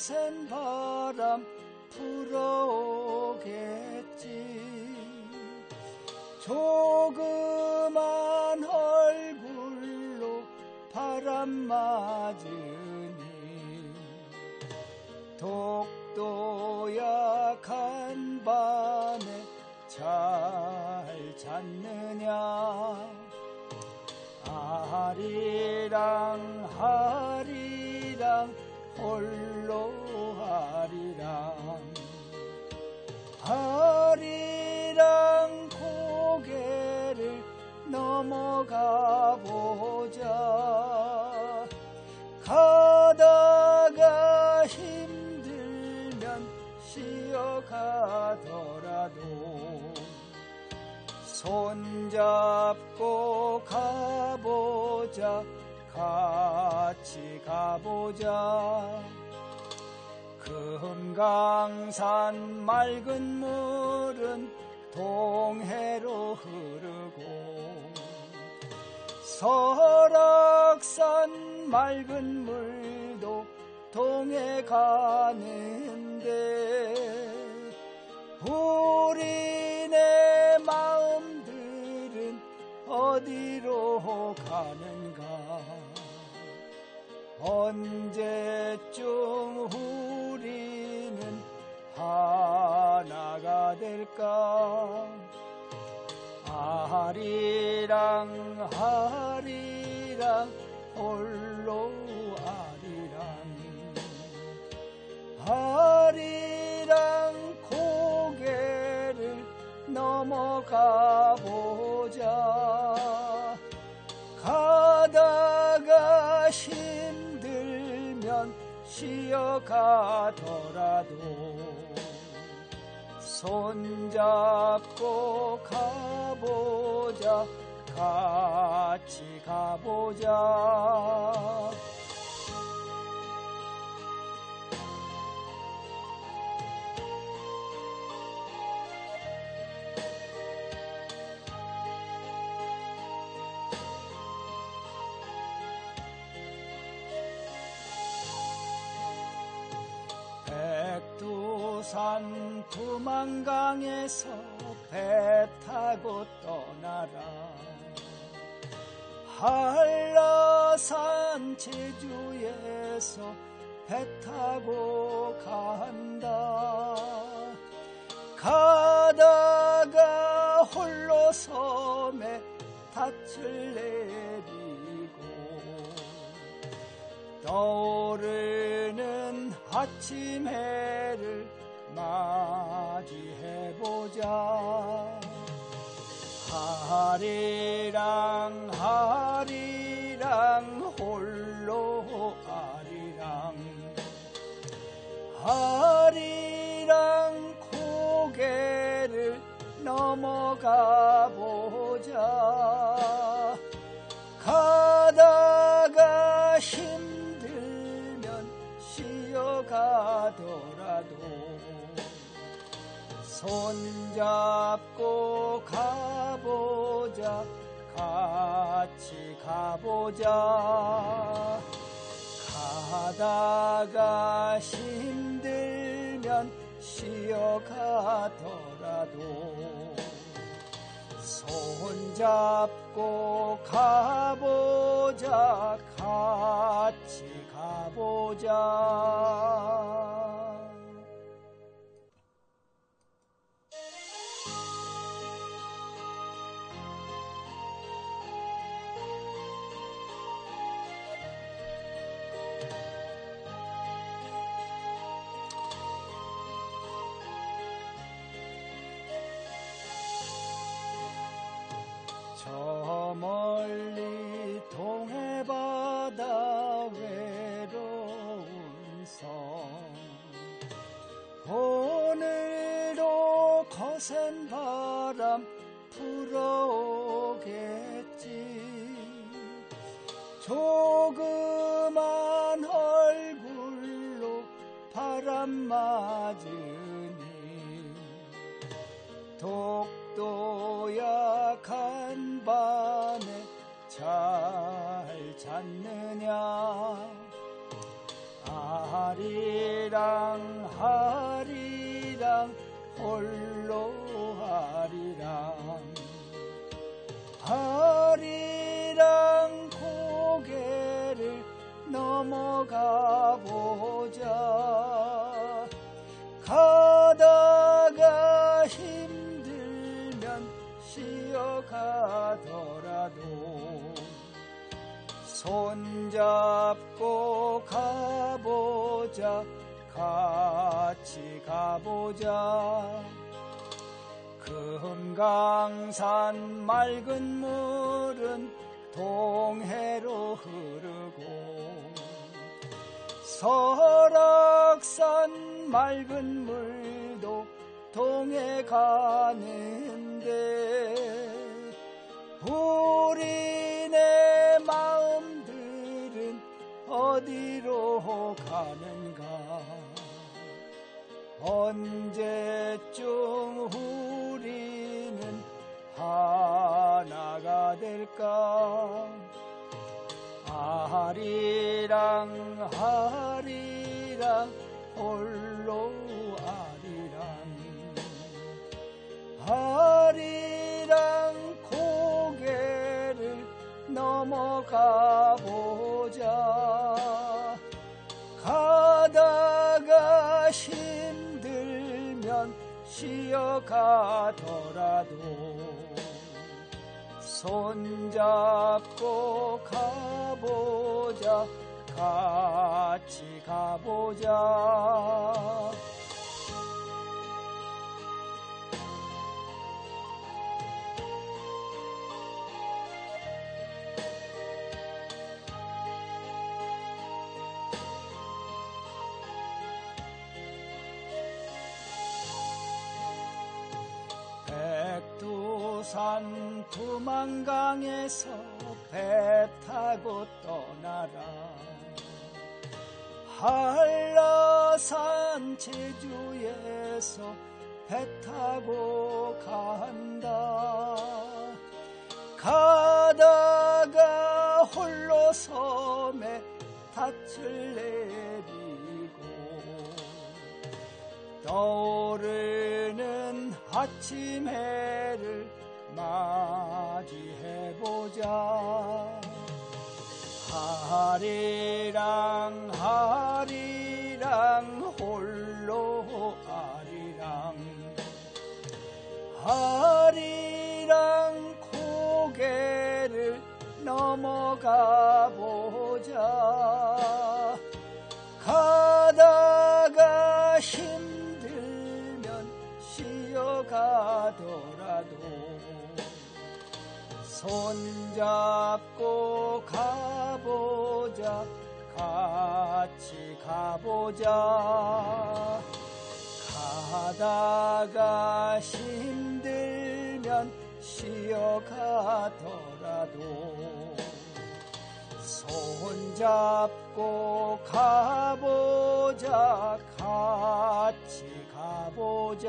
거센 바람 불어오겠지. 조그만 얼굴로 바람 맞으니 독도 약한 밤에 잘 잤느냐. 하리랑 하 하리랑 고개를 넘어가 보자. 가다가 힘들면 쉬어가더라도 손잡고 가보자 같이 가보자 금강산 맑은 물은 동해로 흐르고 설악산 맑은 물도 동해 가는데 우리네 마음들은 어디로 가는가? 언제쯤 우리는 하나가 될까? 아리랑 아리랑 홀로 아리랑. 아리랑 고개를 넘어가 보자. 가다가 힘들면 쉬어가더라도 손잡고 가보자 같이 가보자. 백두산 두만강에서 배 타고 떠나라. 한라산 제주에서 배 타고 간다. 가다가 홀로 섬에 닻을 내리고 떠오르는 아침 해를 맞이해보자. 하리랑 하리랑 홀로 하리랑. 하리랑 고개를 넘어가 보자. 가다가 힘들면 쉬어가더라도 손잡고 가보자. 같이 가보자. 가다가 힘들면 쉬어가더라도 손잡고 가보자. 같이 가보자 조그만 얼굴로 바람 맞으니 독도 약한 밤에 잘 잤느냐? 아리 하리랑 홀로 하리랑. 하 넘어가 보자. 가다가 힘들면 쉬어가더라도 손잡고 가보자. 같이 가보자. 금강산 맑은 물은 동해로 흐르고 설악산 맑은 물도 동해 가는데 우리네 마음들은 어디로 가는가? 언제쯤 우리는 하나가 될까 아리랑 아리랑 홀로 아리랑. 아리랑 고개를 넘어가 보자. 가다가 힘들면 쉬어가더라도 손잡고 가보자. 같이 가보자 백두산 두만강에서 배 타고 떠나라. 한라산 제주에서 배 타고 간다. 가다가 홀로 섬에 닻을 내리고 떠오르는 아침 해를 맞이해보자. 하리랑 하리랑 홀로 아리랑. 하리랑 고개를 넘어가 보자 쉬어가더라도 손잡고 가보자 같이 가보자. 가다가 힘들면 쉬어가더라도 손잡고 가보자 같이 阿波家